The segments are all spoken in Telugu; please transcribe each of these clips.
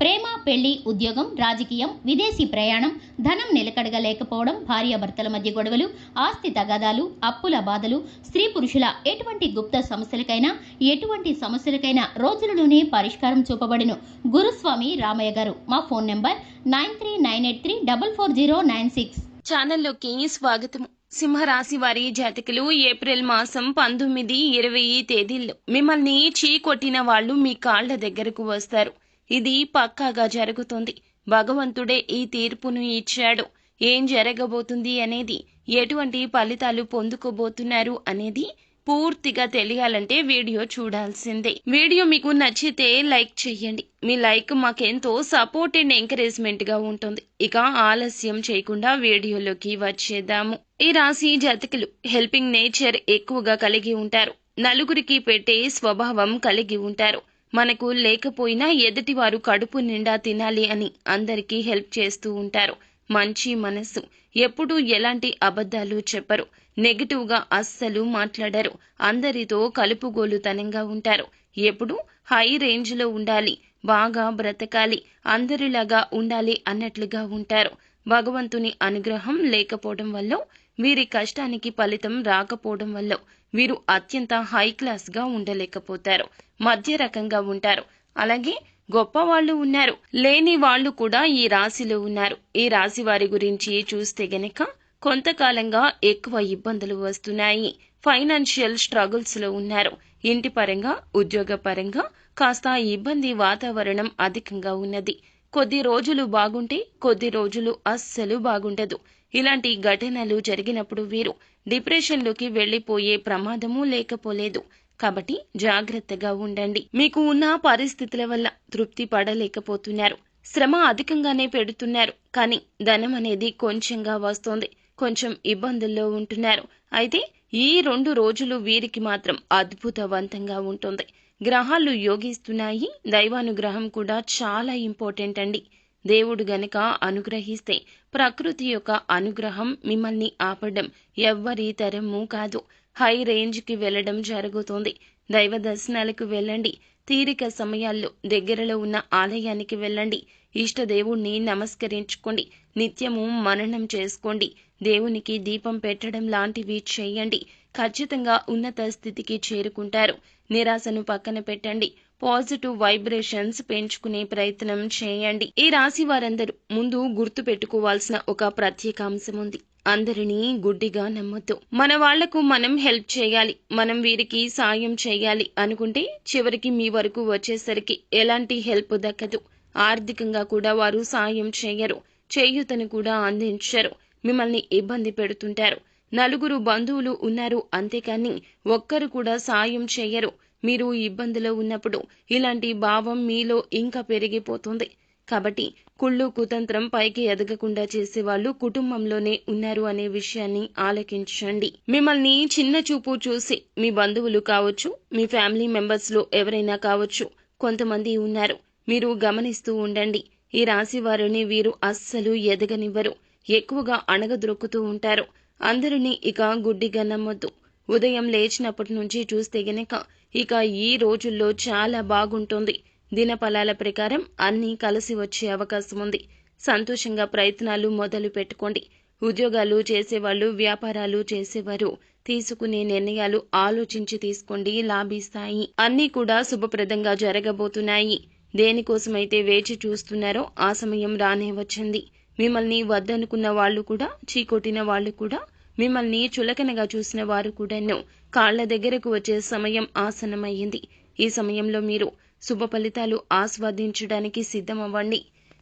ప్రేమ పెళ్ళి ఉద్యోగం రాజకీయం విదేశీ ప్రయాణం ధనం నిలకడగా లేకపోవడం భార్యాభర్తల మధ్య గొడవలు ఆస్తి తగాదాలు అప్పుల బాధలు స్త్రీ పురుషుల ఎటువంటి గుప్త సమస్యలకైనా ఎటువంటి సమస్యలకైనా రోజులలోనే పరిష్కారం చూపబడును. గురుస్వామి రామయ్య గారు మా phone number nine three nine eight three double four zero nine six. ఛానల్లోకి స్వాగతం. సింహరాశి వారి జాతకులు ఏప్రిల్ మాసం పంతొమ్మిది ఇరవై తేదీల్లో. మిమ్మల్ని చీకొట్టిన వాళ్ళు మీ కాళ్ళ దగ్గరకు వస్తారు. ఇది పక్కాగా జరుగుతుంది. భగవంతుడే ఈ తీర్పును ఇచ్చాడు. ఏం జరగబోతుంది అనేది ఎటువంటి ఫలితాలు పొందుకోబోతున్నారు అనేది పూర్తిగా తెలియాలంటే వీడియో చూడాల్సిందే. వీడియో మీకు నచ్చితే లైక్ చేయండి. మీ లైక్ మాకెంతో సపోర్ట్ అండ్ ఎంకరేజ్మెంట్గా ఉంటుంది. ఇక ఆలస్యం చేయకుండా వీడియోలోకి వచ్చేద్దాము. ఈ రాశి జాతకులు హెల్పింగ్ నేచర్ ఎక్కువగా కలిగి ఉంటారు. నలుగురికి పెట్టే స్వభావం కలిగి ఉంటారు. మనకు లేకపోయినా ఎదుటివారు కడుపు నిండా తినాలి అని అందరికీ హెల్ప్ చేస్తూ ఉంటారు. మంచి మనస్సు ఎప్పుడూ ఎలాంటి అబద్ధాలు చెప్పరు. నెగిటివ్గా అస్సలు మాట్లాడరు. అందరితో కలుపుగోలుతనంగా ఉంటారు. ఎప్పుడు హై రేంజ్లో ఉండాలి. బాగా బ్రతకాలి. అందరిలాగా ఉండాలి అన్నట్లుగా ఉంటారు. భగవంతుని అనుగ్రహం లేకపోవడం వల్ల వీరి కష్టానికి ఫలితం రాకపోవడం వల్ల వీరు అత్యంత హై క్లాస్గా ఉండలేకపోతారు. మధ్య రకంగా ఉంటారు. అలాగే గొప్ప వాళ్ళు ఉన్నారు. లేని వాళ్ళు కూడా ఈ రాశిలో ఉన్నారు. ఈ రాశి వారి గురించి చూస్తే గనక కొంతకాలంగా ఎక్కువ ఇబ్బందులు వస్తున్నాయి. ఫైనాన్షియల్ స్ట్రగుల్స్లో ఉన్నారు. ఇంటి పరంగా ఉద్యోగ పరంగా కాస్త ఇబ్బంది వాతావరణం అధికంగా ఉన్నది. కొద్ది రోజులు బాగుంటే కొద్ది రోజులు అస్సలు బాగుండదు. ఇలాంటి ఘటనలు జరిగినప్పుడు వీరు డిప్రెషన్లోకి వెళ్ళిపోయే ప్రమాదమూ లేకపోలేదు. కాబట్టి జాగ్రత్తగా ఉండండి. మీకు ఉన్న పరిస్థితుల వల్ల తృప్తి పడలేకపోతున్నారు. శ్రమ అధికంగానే పెడుతున్నారు. కానీ ధనం అనేది కొంచెంగా వస్తోంది. కొంచెం ఇబ్బందుల్లో ఉంటున్నారు. అయితే ఈ రెండు రోజులు వీరికి మాత్రం అద్భుతవంతంగా ఉంటుంది. గ్రహాలు యోగిస్తున్నాయి. దైవానుగ్రహం కూడా చాలా ఇంపార్టెంట్ అండి. దేవుడు గనక అనుగ్రహిస్తే ప్రకృతి యొక్క అనుగ్రహం మిమ్మల్ని ఆపడం ఎవ్వరి తరము కాదు. హై రేంజ్కి వెళ్ళడం జరుగుతుంది. దైవ దర్శనాలకు వెళ్ళండి. తీరిక సమయాల్లో దగ్గరలో ఉన్న ఆలయానికి వెళ్ళండి. ఇష్ట దేవుణ్ణి నమస్కరించుకోండి. నిత్యము మననం చేసుకోండి. దేవునికి దీపం పెట్టడం లాంటివి చేయండి. ఖచ్చితంగా ఉన్నత స్థితికి చేరుకుంటారు. నిరాశను పక్కన పెట్టండి. పాజిటివ్ వైబ్రేషన్స్ పెంచుకునే ప్రయత్నం చేయండి. ఈ రాశి వారందరూ ముందు గుర్తు పెట్టుకోవాల్సిన ఒక ప్రత్యేక అంశం ఉంది. అందరినీ గుడ్డిగా నమ్మొద్దు. మన వాళ్ళకు మనం హెల్ప్ చేయాలి. మనం వీరికి సాయం చేయాలి అనుకుంటే చివరికి మీ వరకు వచ్చేసరికి ఎలాంటి హెల్ప్ దక్కదు. ఆర్థికంగా కూడా వారు సాయం చేయరు. చేయూతను కూడా అందించరు. మిమ్మల్ని ఇబ్బంది పెడుతుంటారు. నలుగురు బంధువులు ఉన్నారు అంతేకాని ఒక్కరు కూడా సాయం చేయరు. మీరు ఇబ్బందిలో ఉన్నప్పుడు ఇలాంటి భావం మీలో ఇంకా పెరిగిపోతుంది. కాబట్టి కుళ్ళు కుతంత్రం పైకి ఎదగకుండా చేసేవాళ్ళు కుటుంబంలోనే ఉన్నారు అనే విషయాన్ని ఆలకించండి. మిమ్మల్ని చిన్న చూపు చూసి మీ బంధువులు కావచ్చు మీ ఫ్యామిలీ మెంబర్స్లో ఎవరైనా కావచ్చు కొంతమంది ఉన్నారు. మీరు గమనిస్తూ ఉండండి. ఈ రాశి వారిని వీరు అస్సలు ఎదగనివ్వరు. ఎక్కువగా అణగద్రొక్కుతూ ఉంటారు. అందరినీ ఇక గుడ్డిగా నమ్మొద్దు. ఉదయం లేచినప్పటి నుంచి చూస్తే గనక ఇక ఈ రోజుల్లో చాలా బాగుంటుంది. దినఫలాల ప్రకారం అన్నీ కలిసి వచ్చే అవకాశం ఉంది. సంతోషంగా ప్రయత్నాలు మొదలు పెట్టుకోండి. ఉద్యోగాలు చేసేవాళ్ళు వ్యాపారాలు చేసేవారు తీసుకునే నిర్ణయాలు ఆలోచించి తీసుకోండి. లాభిస్తాయి అన్నీ కూడా శుభప్రదంగా జరగబోతున్నాయి. దేనికోసమైతే వేచి చూస్తున్నారో ఆ సమయం రానే వచ్చింది. మిమ్మల్ని వద్దనుకున్న వాళ్ళు కూడా చీకొట్టిన వాళ్ళు కూడా మిమ్మల్ని చులకనగా చూసిన వారు కూడాను కాళ్ళ దగ్గరకు వచ్చే సమయం ఆసనమయ్యింది ఈ సమయంలో మీరు శుభ ఫలితాలు ఆస్వాదించడానికి సిద్ధమవ్వండి.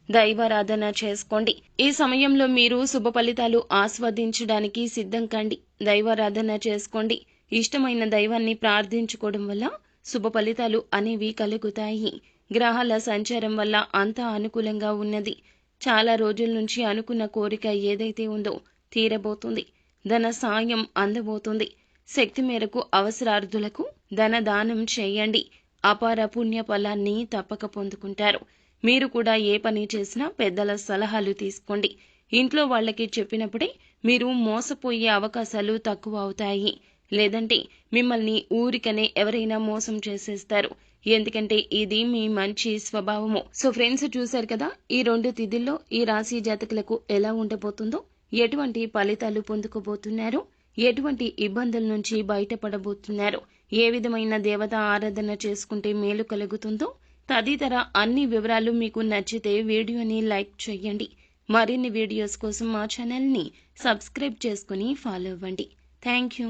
దైవారాధన చేసుకోండి. ఈ సమయంలో మీరు శుభ ఫలితాలు ఆస్వాదించడానికి సిద్ధం కండి. దైవారాధన చేసుకోండి. ఇష్టమైన దైవాన్ని ప్రార్థించుకోవడం వల్ల శుభ ఫలితాలు అనేవి కలుగుతాయి. గ్రహాల సంచారం వల్ల అంతా అనుకూలంగా ఉన్నది. చాలా రోజుల నుంచి అనుకున్న కోరిక ఏదైతే ఉందో తీరబోతుంది. ధన సాయం అందబోతుంది. శక్తి మేరకు అవసరార్థులకు ధనదానం చేయండి. అపార పుణ్య ఫలాన్ని తప్పక పొందుకుంటారు. మీరు కూడా ఏ పని చేసినా పెద్దల సలహాలు తీసుకోండి. ఇంట్లో వాళ్ళకి చెప్పినప్పుడే మీరు మోసపోయే అవకాశాలు తక్కువ అవుతాయి. లేదంటే మిమ్మల్ని ఊరికనే ఎవరైనా మోసం చేసేస్తారు. ఎందుకంటే ఇది మీ మంచి స్వభావము. సో ఫ్రెండ్స్ చూశారు కదా ఈ రెండు తిథుల్లో ఈ రాశి జాతకులకు ఎలా ఉండబోతుందో? ఎటువంటి ఫలితాలు పొందుకోబోతున్నారు? ఎటువంటి ఇబ్బందుల నుంచి బయటపడబోతున్నారు? ఏ విధమైన దేవత ఆరాధన చేసుకుంటే మేలు కలుగుతుందో? తదితర అన్ని వివరాలు మీకు నచ్చితే వీడియోని లైక్ చేయండి. మరిన్ని వీడియోస్ కోసం మా ఛానల్ని సబ్స్క్రైబ్ చేసుకుని ఫాలో అవ్వండి. Thank you.